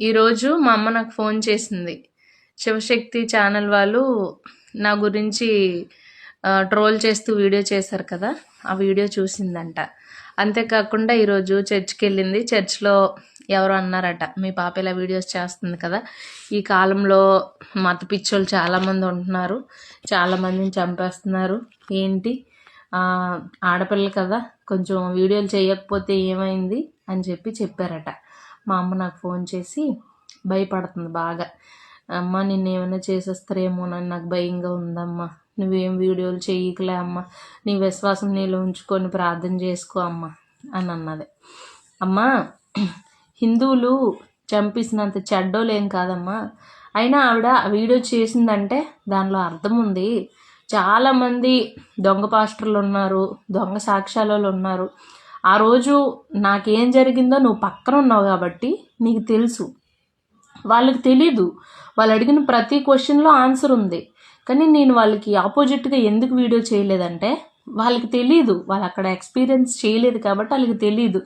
ఈరోజు మా అమ్మ నాకు ఫోన్ చేసింది. శివశక్తి ఛానల్ వాళ్ళు నా గురించి ట్రోల్ చేస్తూ వీడియో చేశారు కదా ఆ వీడియో చూసిందంట. అంతేకాకుండా ఈరోజు చర్చ్కి వెళ్ళింది. చర్చ్లో ఎవరు అన్నారట మీ పాప ఇలా వీడియోస్ చేస్తుంది కదా ఈ కాలంలో మత పిచ్చోళ్ళు చాలామంది ఉంటున్నారు చాలామందిని చంపేస్తున్నారు ఏంటి? ఆడపిల్ల కదా కొంచెం వీడియోలు చేయకపోతే ఏమైంది? అని చెప్పి చెప్పారట. మా అమ్మ నాకు ఫోన్ చేసి భయపడుతుంది బాగా. అమ్మ నిన్ను ఏమైనా చేసేస్తారేమోనని నాకు భయంగా ఉందమ్మా. నువ్వేం వీడియోలు చేయకలే అమ్మ. నీ విశ్వాసం నీలో ఉంచుకొని ప్రార్థన చేసుకో అమ్మ అని అన్నది. అమ్మా హిందువులు చంపేసినంత చెడ్డోలేం కాదమ్మా. అయినా ఆవిడ ఆ వీడియో చేసిందంటే దానిలో అర్థం ఉంది. చాలామంది దొంగ పాస్టర్లు ఉన్నారు దొంగ సాక్ష్యాలలో ఉన్నారు. ఆ రోజు నాకేం జరిగిందో నువ్వు పక్కన ఉన్నావు కాబట్టి నీకు తెలుసు. వాళ్ళకి తెలీదు. వాళ్ళు అడిగిన ప్రతి క్వశ్చన్లో ఆన్సర్ ఉంది. కానీ నేను వాళ్ళకి ఆపోజిట్గా ఎందుకు వీడియో చేయలేదంటే వాళ్ళకి తెలీదు. వాళ్ళు అక్కడ ఎక్స్పీరియన్స్ చేయలేదు కాబట్టి వాళ్ళకి తెలీదు.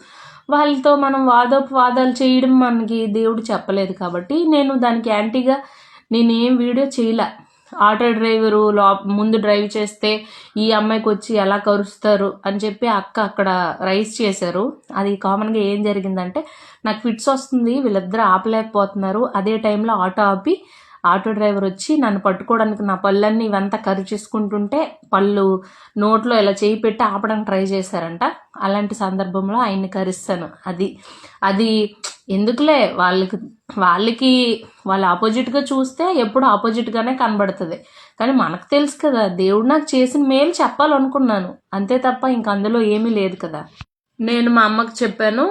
వాళ్ళతో మనం వాదోపవాదాలు చేయడం మనకి దేవుడు చెప్పలేదు కాబట్టి నేను దానికి యాంటీగా నేనేం వీడియో చేయలే. ఆటో డ్రైవరు లో ముందు డ్రైవ్ చేస్తే ఈ అమ్మాయికి వచ్చి ఎలా కరుస్తారు అని చెప్పి అక్క అక్కడ రైస్ చేశారు. అది కామన్గా ఏం జరిగిందంటే నాకు ఫిట్స్ వస్తుంది వీళ్ళిద్దరూ ఆపలేకపోతున్నారు. అదే టైంలో ఆటో ఆపి ఆటో డ్రైవర్ వచ్చి నన్ను పట్టుకోవడానికి నా పళ్ళన్నీ ఇవంతా కరు చేసుకుంటుంటే పళ్ళు నోట్లో ఇలా చేయి పెట్టి ఆపడానికి ట్రై చేశారంట. అలాంటి సందర్భంలో ఆయన్ని కరిస్తాను. అది అది ఎందుకులే? వాళ్ళకి వాళ్ళకి వాళ్ళ ఆపోజిట్గా చూస్తే ఎప్పుడు ఆపోజిట్గానే కనబడుతుంది. కానీ మనకు తెలుసు కదా దేవుడు నాకు చేసిన మేలు చెప్పాలనుకున్నాను. అంతే తప్ప ఇంక అందులో ఏమీ లేదు కదా. నేను మా అమ్మకి చెప్పాను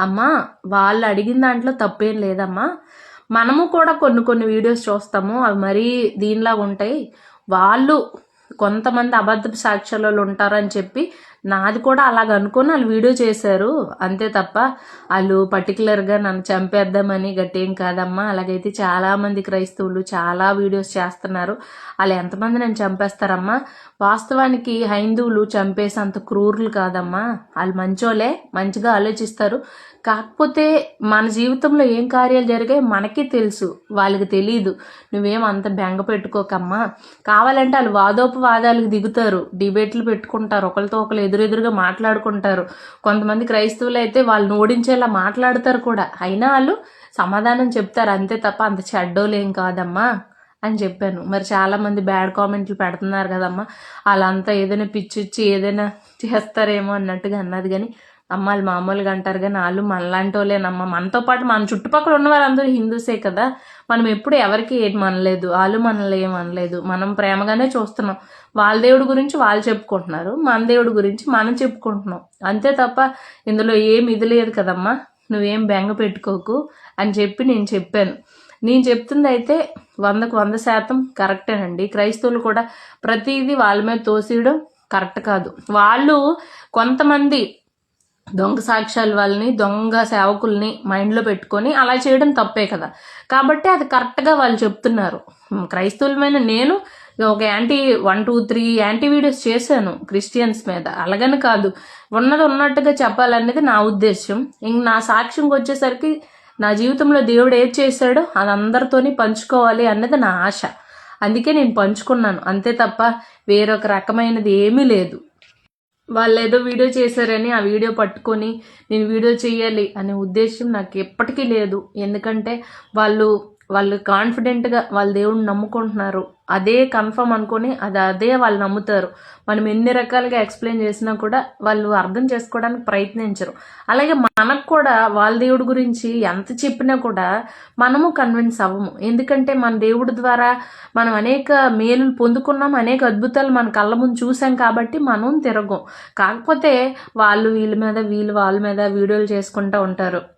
అమ్మా వాళ్ళు అడిగిన దాంట్లో తప్పేం లేదమ్మా. మనము కూడా కొన్ని కొన్ని వీడియోస్ చూస్తాము. అవి మరీ దీనిలాగా ఉంటాయి. వాళ్ళు కొంతమంది అబద్ధపు సాక్ష్యాలలో ఉంటారని చెప్పి నాది కూడా అలాగ అనుకుని వాళ్ళు వీడియో చేశారు. అంతే తప్ప వాళ్ళు పర్టికులర్గా నన్ను చంపేద్దామని గట్టేం కాదమ్మా. అలాగైతే చాలామంది క్రైస్తవులు చాలా వీడియోస్ చేస్తున్నారు. వాళ్ళు ఎంతమంది నన్ను చంపేస్తారమ్మా? వాస్తవానికి హైందువులు చంపేసేంత క్రూరులు కాదమ్మా. వాళ్ళు మంచోలే మంచిగా ఆలోచిస్తారు. కాకపోతే మన జీవితంలో ఏం కార్యాలు జరిగాయి మనకి తెలుసు. వాళ్ళకి తెలియదు నువ్వేం అంత బెంగ పెట్టుకోకమ్మా. కావాలంటే వాళ్ళు వాదోపవాదాలకు దిగుతారు. డిబేట్లు పెట్టుకుంటారు. ఒకరితో ఒకరు ఎదురెదురుగా మాట్లాడుకుంటారు. కొంతమంది క్రైస్తవులు అయితే వాళ్ళని ఓడించేలా మాట్లాడతారు కూడా. అయినా వాళ్ళు సమాధానం చెప్తారు. అంతే తప్ప అంత చెడ్డోలేం కాదమ్మా అని చెప్పాను. మరి చాలా మంది బ్యాడ్ కామెంట్లు పెడుతున్నారు కదమ్మా. వాళ్ళంతా ఏదైనా పిచ్చిచ్చి ఏదైనా చేస్తారేమో అన్నట్టుగా అన్నది కానీ అమ్మాయిలు మామూలుగా అంటారు కానీ వాళ్ళు మనలాంటి వాళ్ళేనమ్మా మనతో పాటు మన చుట్టుపక్కల ఉన్న వారందరూ హిందూసే కదా. మనం ఎప్పుడు ఎవరికి ఏం అనలేదు. వాళ్ళు మనల్ని ఏమనలేదు అనలేదు. మనం ప్రేమగానే చూస్తున్నాం. వాళ్ళ దేవుడి గురించి వాళ్ళు చెప్పుకుంటున్నారు. మన దేవుడి గురించి మనం చెప్పుకుంటున్నాం. అంతే తప్ప ఇందులో ఏం ఇది లేదు కదమ్మా. నువ్వేం బెంగ పెట్టుకోకు అని చెప్పి నేను చెప్పాను. నేను చెప్తుంది అయితే వందకు వంద శాతం కరెక్టేనండి క్రైస్తవులు కూడా ప్రతిదీ వాళ్ళ మీద తోసేయడం కరెక్ట్ కాదు. వాళ్ళు కొంతమంది దొంగ సాక్ష్యాల వాళ్ళని దొంగ సేవకుల్ని మైండ్లో పెట్టుకొని అలా చేయడం తప్పే కదా. కాబట్టి అది కరెక్ట్గా వాళ్ళు చెప్తున్నారు. క్రైస్తవులమైన నేను ఒక anti one two three anti videos చేశాను క్రిస్టియన్స్ మీద. అలాగని కాదు. ఉన్నది ఉన్నట్టుగా చెప్పాలనేది నా ఉద్దేశం ఇంక నా సాక్ష్యంకి వచ్చేసరికి నా జీవితంలో దేవుడు ఏది చేశాడో అది అందరితోని పంచుకోవాలి అన్నది నా ఆశ. అందుకే నేను పంచుకున్నాను. అంతే తప్ప వేరొక రకమైనది ఏమీ లేదు. వాళ్ళు ఏదో వీడియో చేశారని ఆ వీడియో పట్టుకొని నేను వీడియో చేయాలి అనే ఉద్దేశం నాకు ఎప్పటికీ లేదు. ఎందుకంటే వాళ్ళు వాళ్ళు కాన్ఫిడెంట్గా వాళ్ళ దేవుడిని నమ్ముకుంటున్నారు. అదే కన్ఫర్మ్ అనుకొని అది అదే వాళ్ళు నమ్ముతారు. మనం ఎన్ని రకాలుగా ఎక్స్ప్లెయిన్ చేసినా కూడా వాళ్ళు అర్థం చేసుకోవడానికి ప్రయత్నించరు. అలాగే మనకు కూడా వాళ్ళ దేవుడి గురించి ఎంత చెప్పినా కూడా మనము కన్విన్స్ అవ్వము. ఎందుకంటే మన దేవుడి ద్వారా మనం అనేక మేలులు పొందుకున్నాం అనేక అద్భుతాలు మన కళ్ళ ముందు చూసాం కాబట్టి మనం తిరగం. కాకపోతే వాళ్ళు వీళ్ళ మీద వీళ్ళు వాళ్ళ మీద వీడియోలు చేసుకుంటూ ఉంటారు.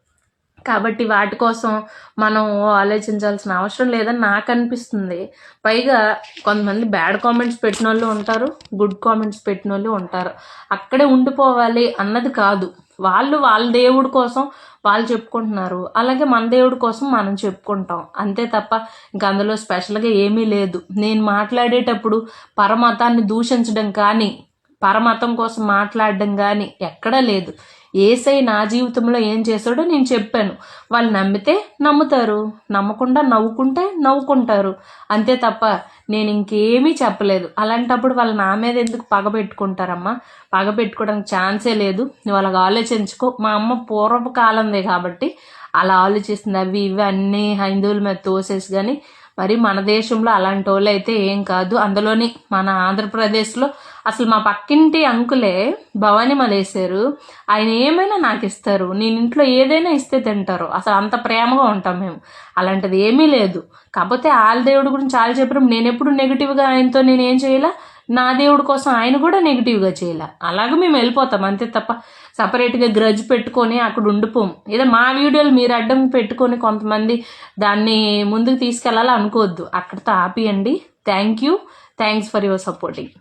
కాబట్టి వాటి కోసం మనం ఆలోచించాల్సిన అవసరం లేదని నాకు అనిపిస్తుంది పైగా కొంతమంది బ్యాడ్ కామెంట్స్ పెట్టిన వాళ్ళు ఉంటారు గుడ్ కామెంట్స్ పెట్టిన వాళ్ళు ఉంటారు. అక్కడే ఉండిపోవాలి అన్నది కాదు. వాళ్ళు వాళ్ళ దేవుడి కోసం వాళ్ళు చెప్పుకుంటున్నారు. అలాగే మన దేవుడి కోసం మనం చెప్పుకుంటాం. అంతే తప్ప ఇంక అందులో స్పెషల్గా ఏమీ లేదు. నేను మాట్లాడేటప్పుడు పరమతాన్ని దూషించడం కానీ పరమతం కోసం మాట్లాడడం కానీ ఎక్కడా లేదు. ఏసై నా జీవితంలో ఏం చేశాడో నేను చెప్పాను. వాళ్ళు నమ్మితే నమ్ముతారు. నమ్మకుండా నవ్వుకుంటే నవ్వుకుంటారు. అంతే తప్ప నేను ఇంకేమీ చెప్పలేదు. అలాంటప్పుడు వాళ్ళు నా మీద ఎందుకు పగబెట్టుకుంటారమ్మా పగబెట్టుకోవడానికి పగ పెట్టుకోవడానికి ఛాన్సే లేదు. వాళ్ళకి ఆలోచించుకో. మా అమ్మ పూర్వపు కాలందే కాబట్టి అలా ఆలోచిస్తుంది. అవి ఇవి అన్నీ హైందువుల మీద తోసేసి కానీ మరి మన దేశంలో అలాంటి వాళ్ళు అయితే ఏం కాదు. అందులోని మన ఆంధ్రప్రదేశ్లో అసలు మా పక్కింటి అంకులే భవానీ మలేశారు ఆయన ఏమైనా నాకు ఇస్తారు. నేను ఇంట్లో ఏదైనా ఇస్తే తింటారు. అసలు అంత ప్రేమగా ఉంటాం మేము. అలాంటిది ఏమీ లేదు. కాకపోతే ఆల దేవుడి గురించి చాలా చెప్పినప్పుడు నేను ఎప్పుడు నెగిటివ్గా ఆయనతో నేను ఏం చేయాల? నా దేవుడి కోసం ఆయన కూడా నెగిటివ్గా చేయాల. అలాగే మేము వెళ్ళిపోతాం అంతే తప్ప సపరేట్గా గ్రజ్ పెట్టుకొని అక్కడ ఉండిపోం. ఏదో మా వీడియోలు మీరు అడ్డం పెట్టుకొని కొంతమంది దాన్ని ముందుకు తీసుకెళ్ళాలి అనుకోవద్దు. అక్కడితో ఆపియండి. Thank you thanks for your supporting